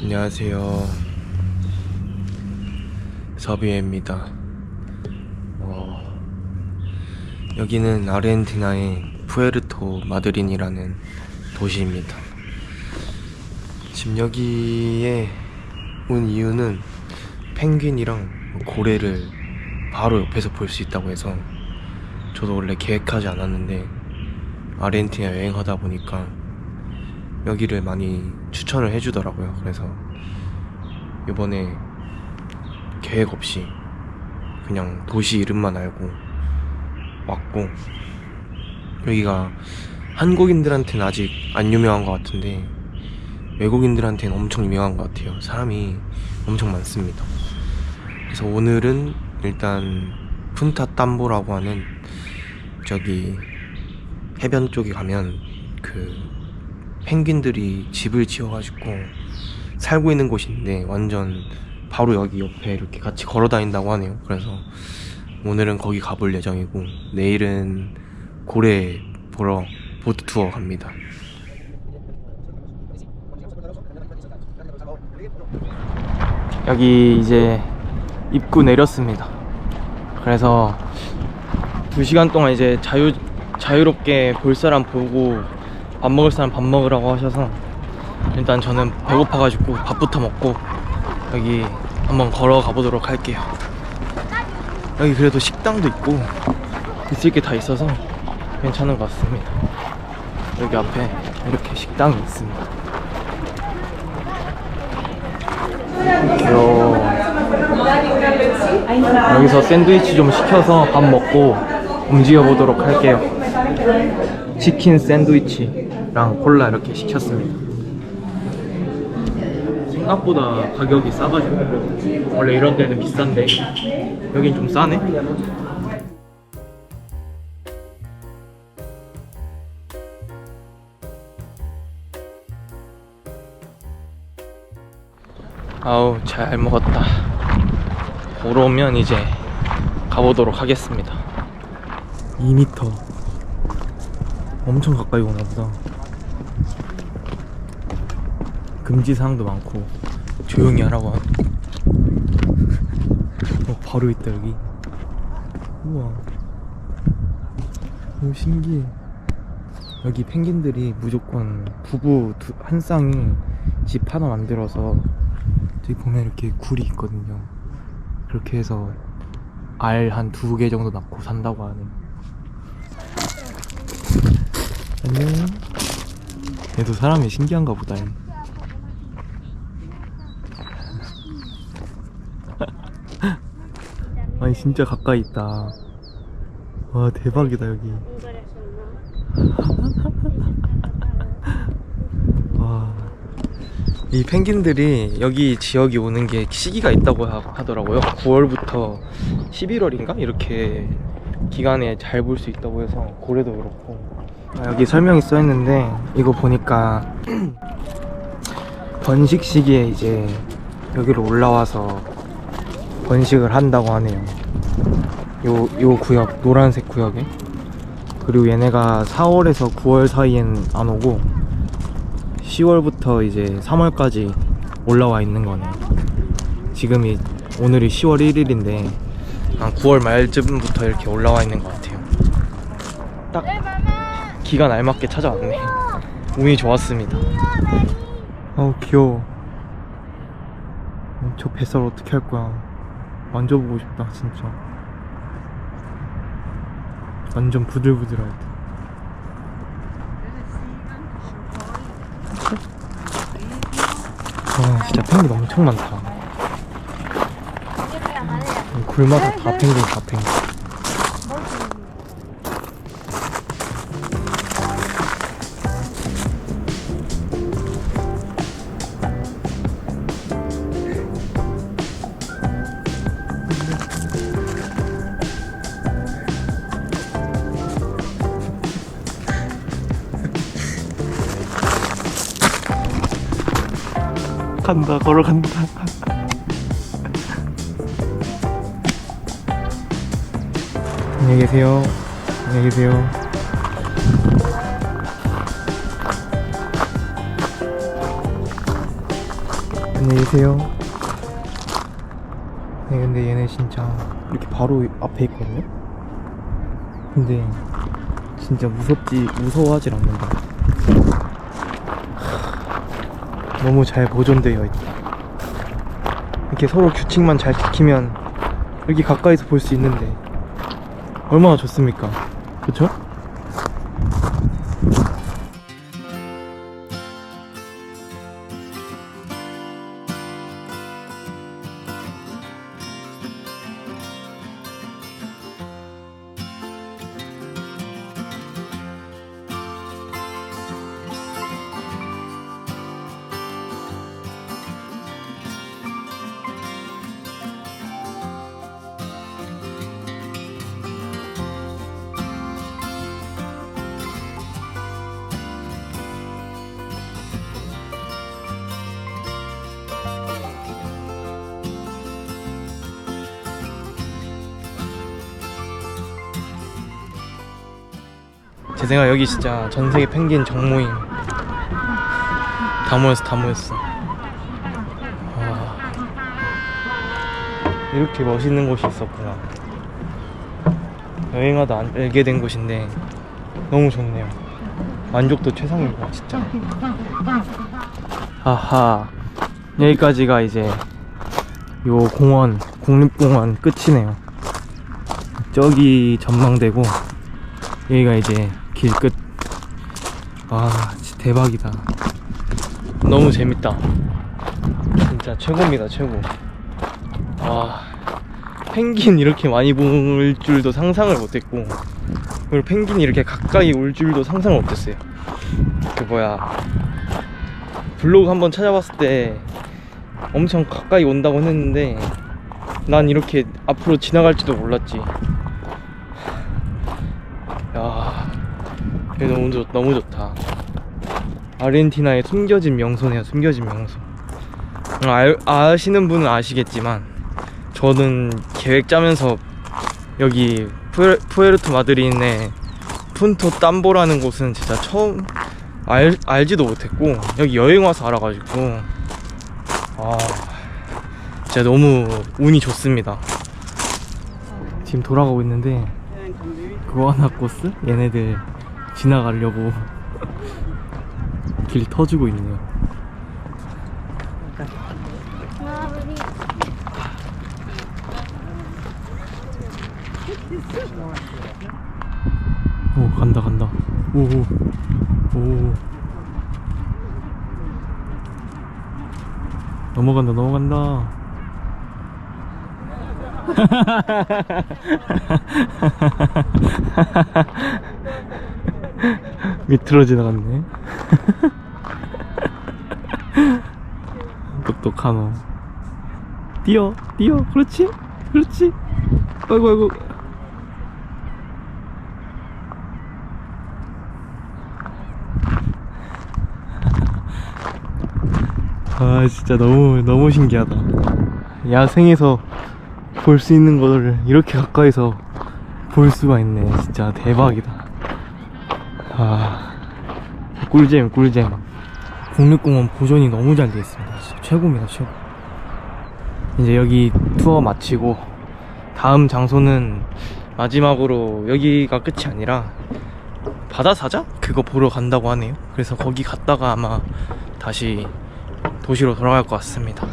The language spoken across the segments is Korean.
안녕하세요. 서비에입니다. 어, 여기는 아르헨티나의 푸에르토 마드린이라는 도시입니다. 지금 여기에 온 이유는 펭귄이랑 고래를 바로 옆에서 볼 수 있다고 해서 저도 원래 계획하지 않았는데 아르헨티나 여행하다 보니까 여기를 많이 추천을 해주더라고요. 그래서 이번에 계획 없이 그냥 도시 이름만 알고 왔고 여기가 한국인들한테는 아직 안 유명한 것 같은데 외국인들한테는 엄청 유명한 것 같아요. 사람이 엄청 많습니다. 그래서 오늘은 일단 푼타 땀보라고 하는 저기 해변 쪽에 가면 그 펭귄들이 집을 지어가지고 살고 있는 곳인데 완전 바로 여기 옆에 이렇게 같이 걸어 다닌다고 하네요. 그래서 오늘은 거기 가볼 예정이고 내일은 고래 보러 보트 투어 갑니다. 여기 이제 입구 내렸습니다. 그래서 두 시간 동안 이제 자유 자유롭게 볼 사람 보고 밥 먹을 사람 밥 먹으라고 하셔서 일단 저는 배고파가지고 밥부터 먹고 여기 한번 걸어가 보도록 할게요. 여기 그래도 식당도 있고 있을 게 다 있어서 괜찮은 것 같습니다. 여기 앞에 이렇게 식당이 있습니다. 여기서 샌드위치 좀 시켜서 밥 먹고 움직여 보도록 할게요. 치킨 샌드위치랑 콜라 이렇게 시켰습니다. 생각보다 가격이 싸가지고 원래 이런 데는 비싼데 여긴 좀 싸네. 아우 잘 먹었다. 보러 오면 이제 가보도록 하겠습니다. 2m 엄청 가까이 오나 보다. 금지 사항도 많고 조용히 하라고 하고. 어, 바로 있다 여기. 우와. 너무 신기해. 여기 펭귄들이 무조건 부부 두, 한 쌍이 집 하나 만들어서 저기 보면 이렇게 굴이 있거든요. 그렇게 해서 알 한 두 개 정도 낳고 산다고 하네. 안녕. 얘도 사람이 신기한가 보다. 얘. 아니 진짜 가까이 있다. 와 대박이다 여기. 와. 이 펭귄들이 여기 지역이 오는 게 시기가 있다고 하, 하더라고요. 9월부터 11월인가? 이렇게 기간에 잘 볼 수 있다고 해서 고래도 그렇고. 아, 여기 설명이 써 있는데 이거 보니까 번식 시기에 이제 여기로 올라와서 번식을 한다고 하네요. 요, 요 구역, 노란색 구역에. 그리고 얘네가 4월에서 9월 사이엔 안 오고 10월부터 이제 3월까지 올라와 있는 거네. 지금이 오늘이 10월 1일인데 한 9월 말쯤부터 이렇게 올라와 있는 것 같아요. 딱 기간 알맞게 찾아왔네. 운이 좋았습니다. 어우 귀여워. 저 뱃살 어떻게 할 거야? 만져보고 싶다 진짜. 완전 부들부들할 듯. 와 진짜 펭귄 엄청 많다. 이 굴마다 다 펭귄 다 펭귄. 간다 걸어간다 안녕히 계세요 안녕히 계세요 안녕히 계세요. 네, 근데 얘네 진짜 이렇게 바로 앞에 있거든요? 근데 진짜 무섭지, 무서워하질 않는다. 하, 너무 잘 보존되어 있다. 이렇게 서로 규칙만 잘 지키면 여기 가까이서 볼 수 있는데 얼마나 좋습니까? 그쵸? 제 생각 여기 진짜 전 세계 펭귄 정모임. 다 모였어 다 모였어. 와, 이렇게 멋있는 곳이 있었구나. 여행하다 안- 알게 된 곳인데 너무 좋네요. 만족도 최상이고 진짜. 아하. 여기까지가 이제 요 공원 국립공원 끝이네요. 저기 전망대고 여기가 이제 길 끝. 와 진짜 대박이다. 너무 재밌다. 진짜 최고입니다 최고. 와 펭귄 이렇게 많이 볼 줄도 상상을 못했고 그리고 펭귄이 이렇게 가까이 올 줄도 상상을 못했어요. 그 뭐야. 블로그 한번 찾아봤을 때 엄청 가까이 온다고 했는데 난 이렇게 앞으로 지나갈지도 몰랐지 야, 여기 너무 좋, 너무 좋다. 아르헨티나의 숨겨진 명소네요, 숨겨진 명소. 음, 알, 아시는 분은 아시겠지만, 저는 계획 짜면서 여기 푸에르, 푸에르토 마드리네 푼토 땀보라는 곳은 진짜 처음 알, 알지도 못했고, 여기 여행 와서 알아가지고, 아, 진짜 너무 운이 좋습니다. 지금 돌아가고 있는데, 구아나 코스? 얘네들 지나가려고 길 터주고 있네요. 오 간다 간다. 오오 오. 넘어간다 넘어간다. 밑으로 지나갔네. 똑똑하노. 뛰어, 뛰어. 그렇지, 그렇지. 아이고, 아이고. 아, 진짜 너무, 너무 신기하다. 야생에서 볼 수 있는 거를 이렇게 가까이서 볼 수가 있네. 진짜 대박이다. 아, 꿀잼, 꿀잼. 국립공원 보존이 너무 잘 되어 있습니다. 최고입니다, 최고. 이제 여기 투어 마치고 다음 장소는 마지막으로 여기가 끝이 아니라 바다 사자? 그거 보러 간다고 하네요. 그래서 거기 갔다가 아마 다시 도시로 돌아갈 것 같습니다.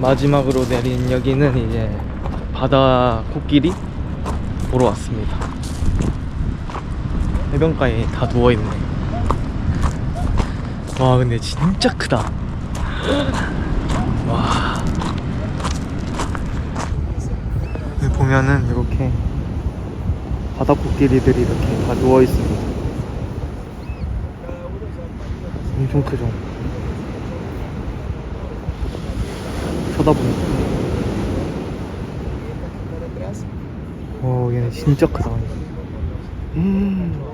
마지막으로 내린 여기는 이제 바다 코끼리 보러 왔습니다. 해변가에 다 누워있네. 와, 근데 진짜 크다. 와. 보면은 이렇게 바다 코끼리들이 이렇게 다 누워있습니다. 엄청 크죠? 쳐다보니까. 어, 얘는 진짜 크다. 음.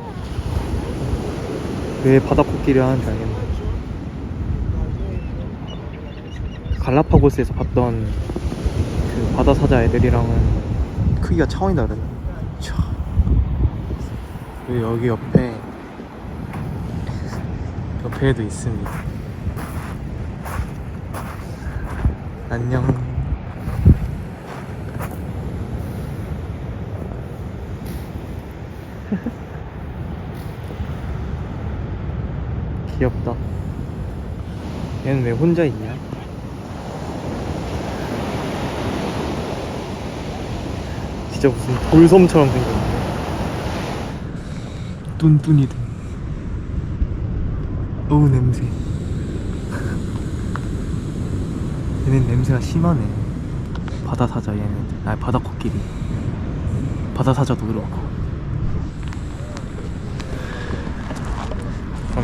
왜 바다 코끼리 하는지 알겠네. 갈라파고스에서 봤던 그 바다 사자 애들이랑은 크기가 차원이 다르네. 차. 그리고 여기 옆에 옆에도 있습니다. 안녕. 귀엽다. 얘는 왜 혼자 있냐? 진짜 무슨 돌섬처럼 생겼네. 뚠뚠이들. 어우 냄새. 얘는 냄새가 심하네. 바다 사자 얘는. 아 바다 코끼리. 바다 사자도 그렇고.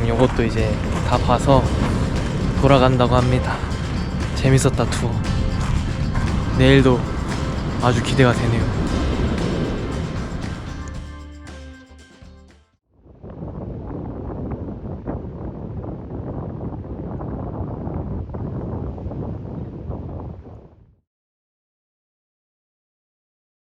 그럼 요것도 이제 다 봐서 돌아간다고 합니다. 재밌었다 투어. 내일도 아주 기대가 되네요.